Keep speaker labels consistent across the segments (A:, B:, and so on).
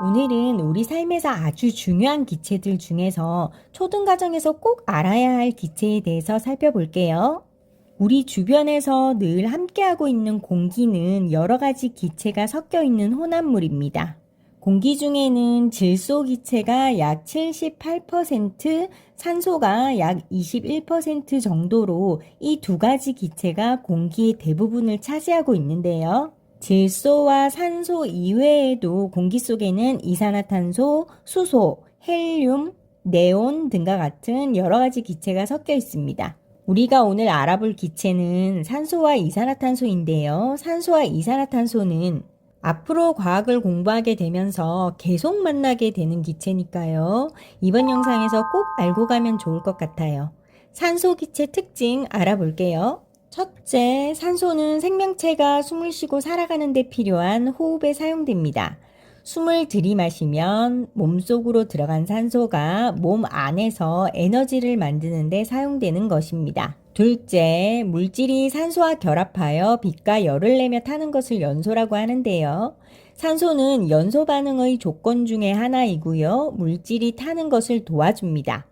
A: 오늘은 우리 삶에서 아주 중요한 기체들 중에서 초등과정에서 꼭 알아야 할 기체에 대해서 살펴볼게요. 우리 주변에서 늘 함께하고 있는 공기는 여러 가지 기체가 섞여 있는 혼합물입니다. 공기 중에는 질소 기체가 약 78%, 산소가 약 21% 정도로 이 두 가지 기체가 공기의 대부분을 차지하고 있는데요. 질소와 산소 이외에도 공기 속에는 이산화탄소, 수소, 헬륨, 네온 등과 같은 여러 가지 기체가 섞여 있습니다. 우리가 오늘 알아볼 기체는 산소와 이산화탄소인데요. 산소와 이산화탄소는 앞으로 과학을 공부하게 되면서 계속 만나게 되는 기체니까요. 이번 영상에서 꼭 알고 가면 좋을 것 같아요. 산소 기체 특징 알아볼게요. 첫째, 산소는 생명체가 숨을 쉬고 살아가는 데 필요한 호흡에 사용됩니다. 숨을 들이마시면 몸속으로 들어간 산소가 몸 안에서 에너지를 만드는 데 사용되는 것입니다. 둘째, 물질이 산소와 결합하여 빛과 열을 내며 타는 것을 연소라고 하는데요. 산소는 연소 반응의 조건 중에 하나이고요. 물질이 타는 것을 도와줍니다.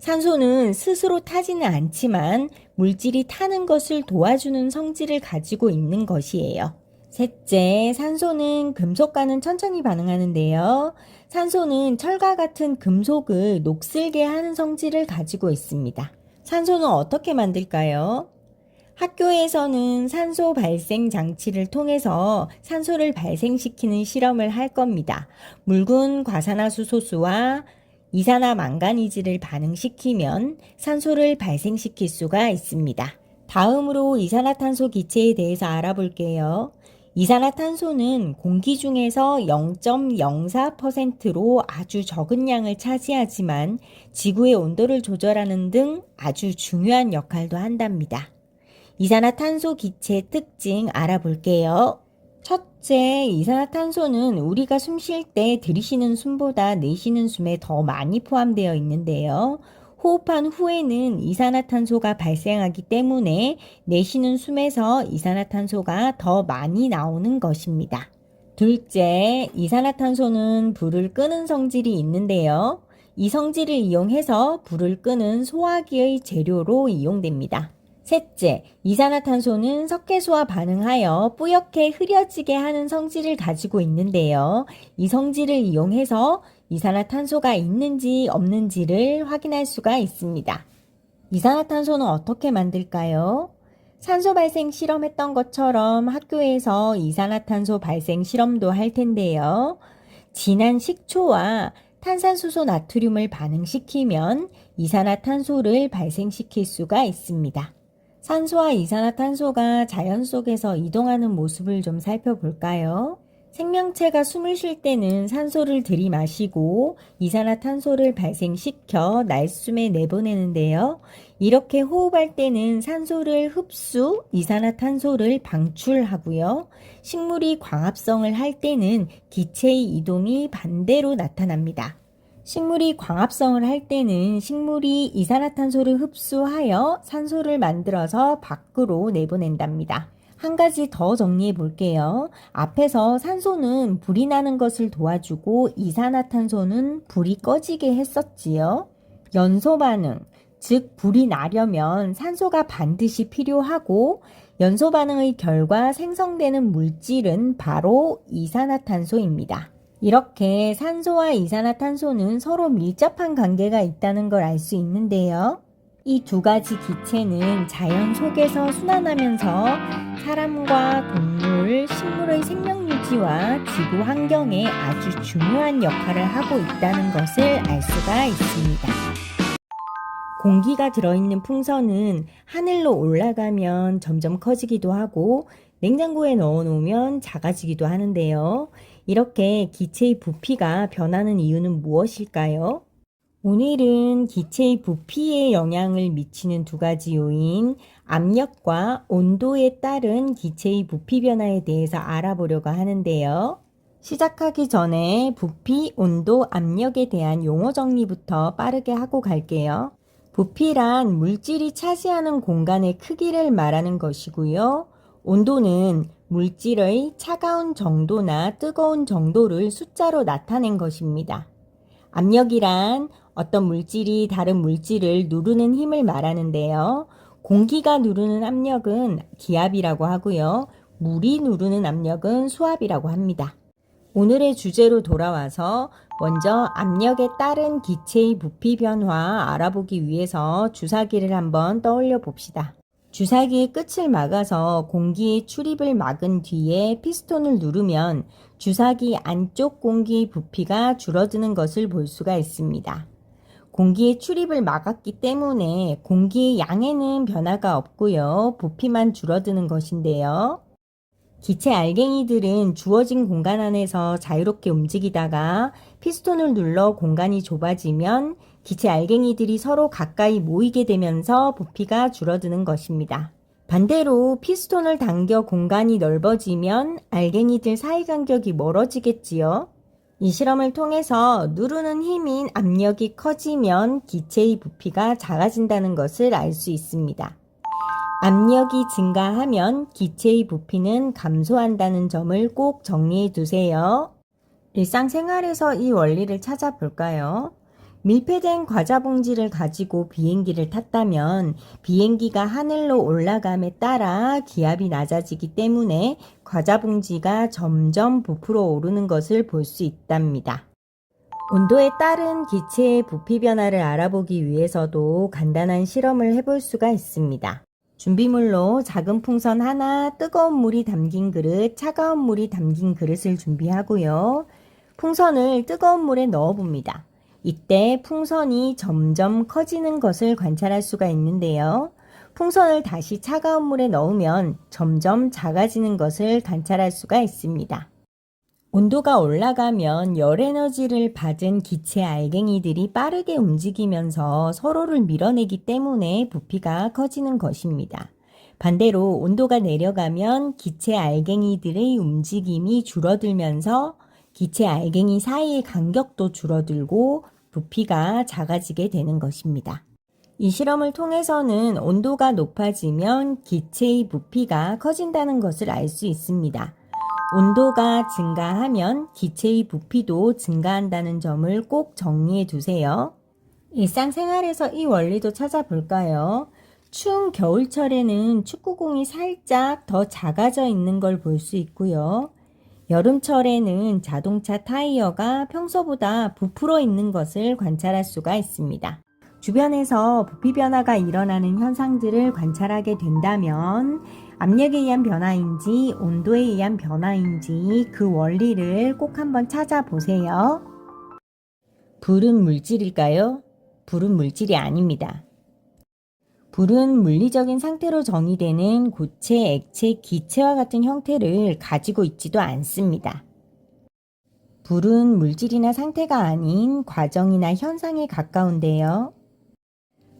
A: 산소는 스스로 타지는 않지만 물질이 타는 것을 도와주는 성질을 가지고 있는 것이에요. 셋째, 산소는 금속과는 천천히 반응하는데요. 산소는 철과 같은 금속을 녹슬게 하는 성질을 가지고 있습니다. 산소는 어떻게 만들까요? 학교에서는 산소 발생 장치를 통해서 산소를 발생시키는 실험을 할 겁니다. 묽은 과산화수소수와 이산화 망가니즈를 반응시키면 산소를 발생시킬 수가 있습니다. 다음으로 이산화탄소 기체에 대해서 알아볼게요. 이산화탄소는 공기 중에서 0.04%로 아주 적은 양을 차지하지만 지구의 온도를 조절하는 등 아주 중요한 역할도 한답니다. 이산화탄소 기체 특징 알아볼게요. 첫째, 이산화탄소는 우리가 숨 쉴 때 들이쉬는 숨보다 내쉬는 숨에 더 많이 포함되어 있는데요. 호흡한 후에는 이산화탄소가 발생하기 때문에 내쉬는 숨에서 이산화탄소가 더 많이 나오는 것입니다. 둘째, 이산화탄소는 불을 끄는 성질이 있는데요. 이 성질을 이용해서 불을 끄는 소화기의 재료로 이용됩니다. 셋째, 이산화탄소는 석회수와 반응하여 뿌옇게 흐려지게 하는 성질을 가지고 있는데요. 이 성질을 이용해서 이산화탄소가 있는지 없는지를 확인할 수가 있습니다. 이산화탄소는 어떻게 만들까요? 산소 발생 실험했던 것처럼 학교에서 이산화탄소 발생 실험도 할 텐데요. 진한 식초와 탄산수소 나트륨을 반응시키면 이산화탄소를 발생시킬 수가 있습니다. 산소와 이산화탄소가 자연 속에서 이동하는 모습을 좀 살펴볼까요? 생명체가 숨을 쉴 때는 산소를 들이마시고 이산화탄소를 발생시켜 날숨에 내보내는데요. 이렇게 호흡할 때는 산소를 흡수, 이산화탄소를 방출하고요. 식물이 광합성을 할 때는 기체의 이동이 반대로 나타납니다. 식물이 광합성을 할 때는 식물이 이산화탄소를 흡수하여 산소를 만들어서 밖으로 내보낸답니다. 한 가지 더 정리해 볼게요. 앞에서 산소는 불이 나는 것을 도와주고 이산화탄소는 불이 꺼지게 했었지요. 연소 반응, 즉 불이 나려면 산소가 반드시 필요하고 연소 반응의 결과 생성되는 물질은 바로 이산화탄소입니다. 이렇게 산소와 이산화탄소는 서로 밀접한 관계가 있다는 걸 알 수 있는데요. 이 두 가지 기체는 자연 속에서 순환하면서 사람과 동물, 식물의 생명 유지와 지구 환경에 아주 중요한 역할을 하고 있다는 것을 알 수가 있습니다. 공기가 들어있는 풍선은 하늘로 올라가면 점점 커지기도 하고 냉장고에 넣어 놓으면 작아지기도 하는데요. 이렇게 기체의 부피가 변하는 이유는 무엇일까요? 오늘은 기체의 부피에 영향을 미치는 두 가지 요인, 압력과 온도에 따른 기체의 부피 변화에 대해서 알아보려고 하는데요. 시작하기 전에 부피, 온도, 압력에 대한 용어 정리부터 빠르게 하고 갈게요. 부피란 물질이 차지하는 공간의 크기를 말하는 것이고요. 온도는 물질의 차가운 정도나 뜨거운 정도를 숫자로 나타낸 것입니다. 압력이란 어떤 물질이 다른 물질을 누르는 힘을 말하는데요. 공기가 누르는 압력은 기압이라고 하고요. 물이 누르는 압력은 수압이라고 합니다. 오늘의 주제로 돌아와서 먼저 압력에 따른 기체의 부피 변화 알아보기 위해서 주사기를 한번 떠올려 봅시다. 주사기의 끝을 막아서 공기의 출입을 막은 뒤에 피스톤을 누르면 주사기 안쪽 공기 부피가 줄어드는 것을 볼 수가 있습니다. 공기의 출입을 막았기 때문에 공기의 양에는 변화가 없고요. 부피만 줄어드는 것인데요. 기체 알갱이들은 주어진 공간 안에서 자유롭게 움직이다가 피스톤을 눌러 공간이 좁아지면 기체 알갱이들이 서로 가까이 모이게 되면서 부피가 줄어드는 것입니다. 반대로 피스톤을 당겨 공간이 넓어지면 알갱이들 사이 간격이 멀어지겠지요. 이 실험을 통해서 누르는 힘인 압력이 커지면 기체의 부피가 작아진다는 것을 알 수 있습니다. 압력이 증가하면 기체의 부피는 감소한다는 점을 꼭 정리해 두세요. 일상생활에서 이 원리를 찾아볼까요? 밀폐된 과자 봉지를 가지고 비행기를 탔다면 비행기가 하늘로 올라감에 따라 기압이 낮아지기 때문에 과자 봉지가 점점 부풀어 오르는 것을 볼 수 있답니다. 온도에 따른 기체의 부피 변화를 알아보기 위해서도 간단한 실험을 해볼 수가 있습니다. 준비물로 작은 풍선 하나, 뜨거운 물이 담긴 그릇, 차가운 물이 담긴 그릇을 준비하고요. 풍선을 뜨거운 물에 넣어 봅니다. 이때 풍선이 점점 커지는 것을 관찰할 수가 있는데요. 풍선을 다시 차가운 물에 넣으면 점점 작아지는 것을 관찰할 수가 있습니다. 온도가 올라가면 열 에너지를 받은 기체 알갱이들이 빠르게 움직이면서 서로를 밀어내기 때문에 부피가 커지는 것입니다. 반대로 온도가 내려가면 기체 알갱이들의 움직임이 줄어들면서 기체 알갱이 사이의 간격도 줄어들고 부피가 작아지게 되는 것입니다. 이 실험을 통해서는 온도가 높아지면 기체의 부피가 커진다는 것을 알 수 있습니다. 온도가 증가하면 기체의 부피도 증가한다는 점을 꼭 정리해 두세요. 일상생활에서 이 원리도 찾아볼까요? 추운 겨울철에는 축구공이 살짝 더 작아져 있는 걸 볼 수 있고요. 여름철에는 자동차 타이어가 평소보다 부풀어 있는 것을 관찰할 수가 있습니다. 주변에서 부피 변화가 일어나는 현상들을 관찰하게 된다면 압력에 의한 변화인지 온도에 의한 변화인지 그 원리를 꼭 한번 찾아보세요. 불은 물질일까요? 불은 물질이 아닙니다. 불은 물리적인 상태로 정의되는 고체, 액체, 기체와 같은 형태를 가지고 있지도 않습니다. 불은 물질이나 상태가 아닌 과정이나 현상에 가까운데요.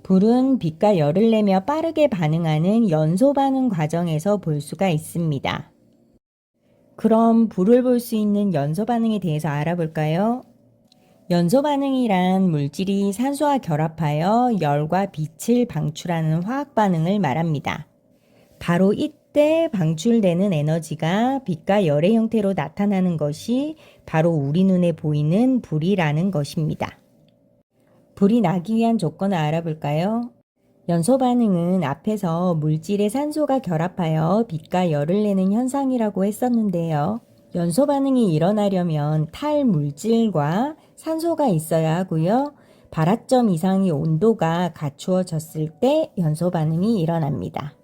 A: 불은 빛과 열을 내며 빠르게 반응하는 연소 반응 과정에서 볼 수가 있습니다. 그럼 불을 볼 수 있는 연소 반응에 대해서 알아볼까요? 연소 반응이란 물질이 산소와 결합하여 열과 빛을 방출하는 화학 반응을 말합니다. 바로 이때 방출되는 에너지가 빛과 열의 형태로 나타나는 것이 바로 우리 눈에 보이는 불이라는 것입니다. 불이 나기 위한 조건을 알아볼까요? 연소 반응은 앞에서 물질의 산소가 결합하여 빛과 열을 내는 현상이라고 했었는데요. 연소 반응이 일어나려면 탈 물질과 산소가 있어야 하고요. 발화점 이상의 온도가 갖추어졌을 때 연소 반응이 일어납니다.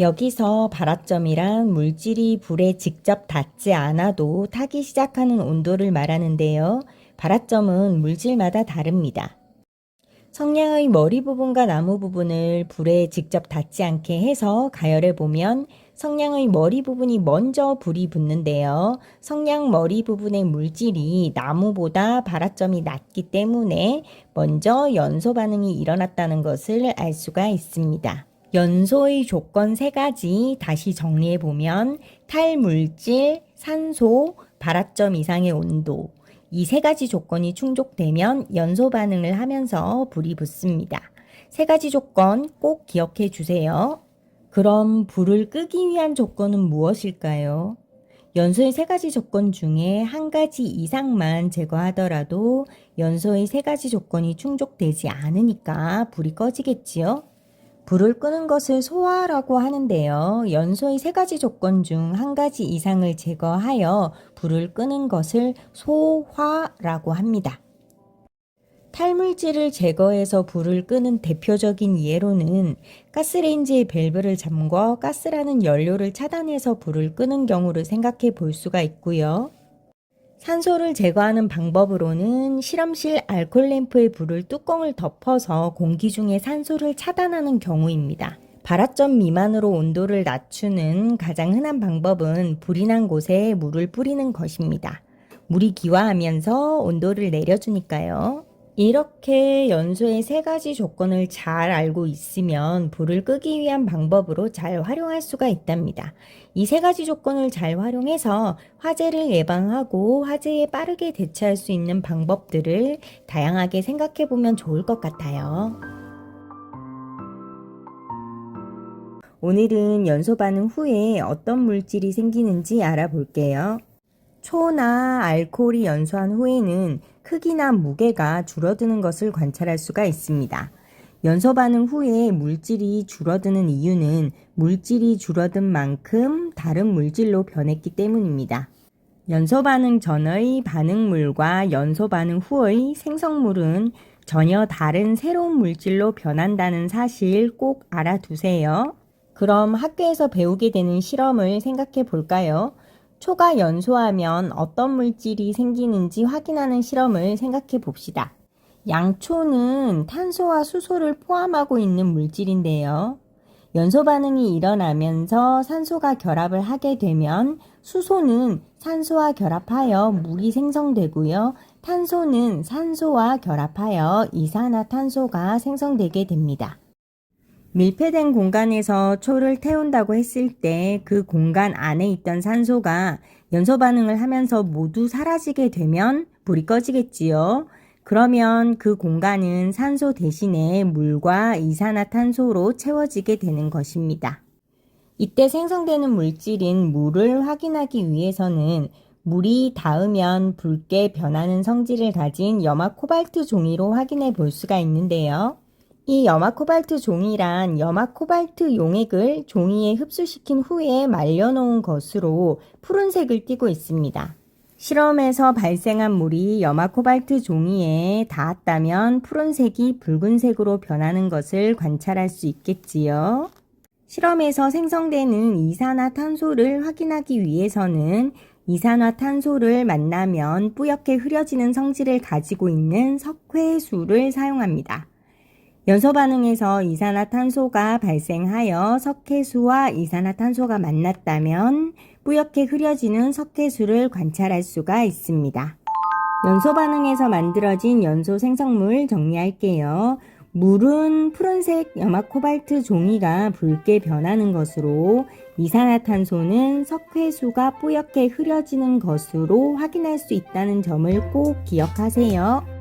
A: 여기서 발화점이란 물질이 불에 직접 닿지 않아도 타기 시작하는 온도를 말하는데요. 발화점은 물질마다 다릅니다. 성냥의 머리 부분과 나무 부분을 불에 직접 닿지 않게 해서 가열해 보면 성냥의 머리 부분이 먼저 불이 붙는데요. 성냥 머리 부분의 물질이 나무보다 발화점이 낮기 때문에 먼저 연소 반응이 일어났다는 것을 알 수가 있습니다. 연소의 조건 세 가지 다시 정리해 보면 탈물질, 산소, 발화점 이상의 온도, 이 세 가지 조건이 충족되면 연소 반응을 하면서 불이 붙습니다. 세 가지 조건 꼭 기억해 주세요. 그럼 불을 끄기 위한 조건은 무엇일까요? 연소의 세 가지 조건 중에 한 가지 이상만 제거하더라도 연소의 세 가지 조건이 충족되지 않으니까 불이 꺼지겠지요? 불을 끄는 것을 소화라고 하는데요. 연소의 세 가지 조건 중 한 가지 이상을 제거하여 불을 끄는 것을 소화라고 합니다. 탈물질을 제거해서 불을 끄는 대표적인 예로는 가스레인지의 밸브를 잠궈 가스라는 연료를 차단해서 불을 끄는 경우를 생각해 볼 수가 있고요. 산소를 제거하는 방법으로는 실험실 알콜 램프의 불을 뚜껑을 덮어서 공기 중에 산소를 차단하는 경우입니다. 발화점 미만으로 온도를 낮추는 가장 흔한 방법은 불이 난 곳에 물을 뿌리는 것입니다. 물이 기화하면서 온도를 내려주니까요. 이렇게 연소의 세 가지 조건을 잘 알고 있으면 불을 끄기 위한 방법으로 잘 활용할 수가 있답니다. 이 세 가지 조건을 잘 활용해서 화재를 예방하고 화재에 빠르게 대처할 수 있는 방법들을 다양하게 생각해 보면 좋을 것 같아요. 오늘은 연소 반응 후에 어떤 물질이 생기는지 알아볼게요. 초나 알코올이 연소한 후에는 크기나 무게가 줄어드는 것을 관찰할 수가 있습니다. 연소 반응 후에 물질이 줄어드는 이유는 물질이 줄어든 만큼 다른 물질로 변했기 때문입니다. 연소 반응 전의 반응물과 연소 반응 후의 생성물은 전혀 다른 새로운 물질로 변한다는 사실 꼭 알아두세요. 그럼 학교에서 배우게 되는 실험을 생각해 볼까요? 초가 연소하면 어떤 물질이 생기는지 확인하는 실험을 생각해 봅시다. 양초는 탄소와 수소를 포함하고 있는 물질인데요. 연소 반응이 일어나면서 산소가 결합을 하게 되면 수소는 산소와 결합하여 물이 생성되고요. 탄소는 산소와 결합하여 이산화탄소가 생성되게 됩니다. 밀폐된 공간에서 초를 태운다고 했을 때 그 공간 안에 있던 산소가 연소 반응을 하면서 모두 사라지게 되면 불이 꺼지겠지요. 그러면 그 공간은 산소 대신에 물과 이산화탄소로 채워지게 되는 것입니다. 이때 생성되는 물질인 물을 확인하기 위해서는 물이 닿으면 붉게 변하는 성질을 가진 염화 코발트 종이로 확인해 볼 수가 있는데요. 이 염화 코발트 종이란 염화 코발트 용액을 종이에 흡수시킨 후에 말려놓은 것으로 푸른색을 띠고 있습니다. 실험에서 발생한 물이 염화 코발트 종이에 닿았다면 푸른색이 붉은색으로 변하는 것을 관찰할 수 있겠지요. 실험에서 생성되는 이산화탄소를 확인하기 위해서는 이산화탄소를 만나면 뿌옇게 흐려지는 성질을 가지고 있는 석회수를 사용합니다. 연소 반응에서 이산화탄소가 발생하여 석회수와 이산화탄소가 만났다면 뿌옇게 흐려지는 석회수를 관찰할 수가 있습니다. 연소 반응에서 만들어진 연소 생성물 정리할게요. 물은 푸른색 염화 코발트 종이가 붉게 변하는 것으로 이산화탄소는 석회수가 뿌옇게 흐려지는 것으로 확인할 수 있다는 점을 꼭 기억하세요.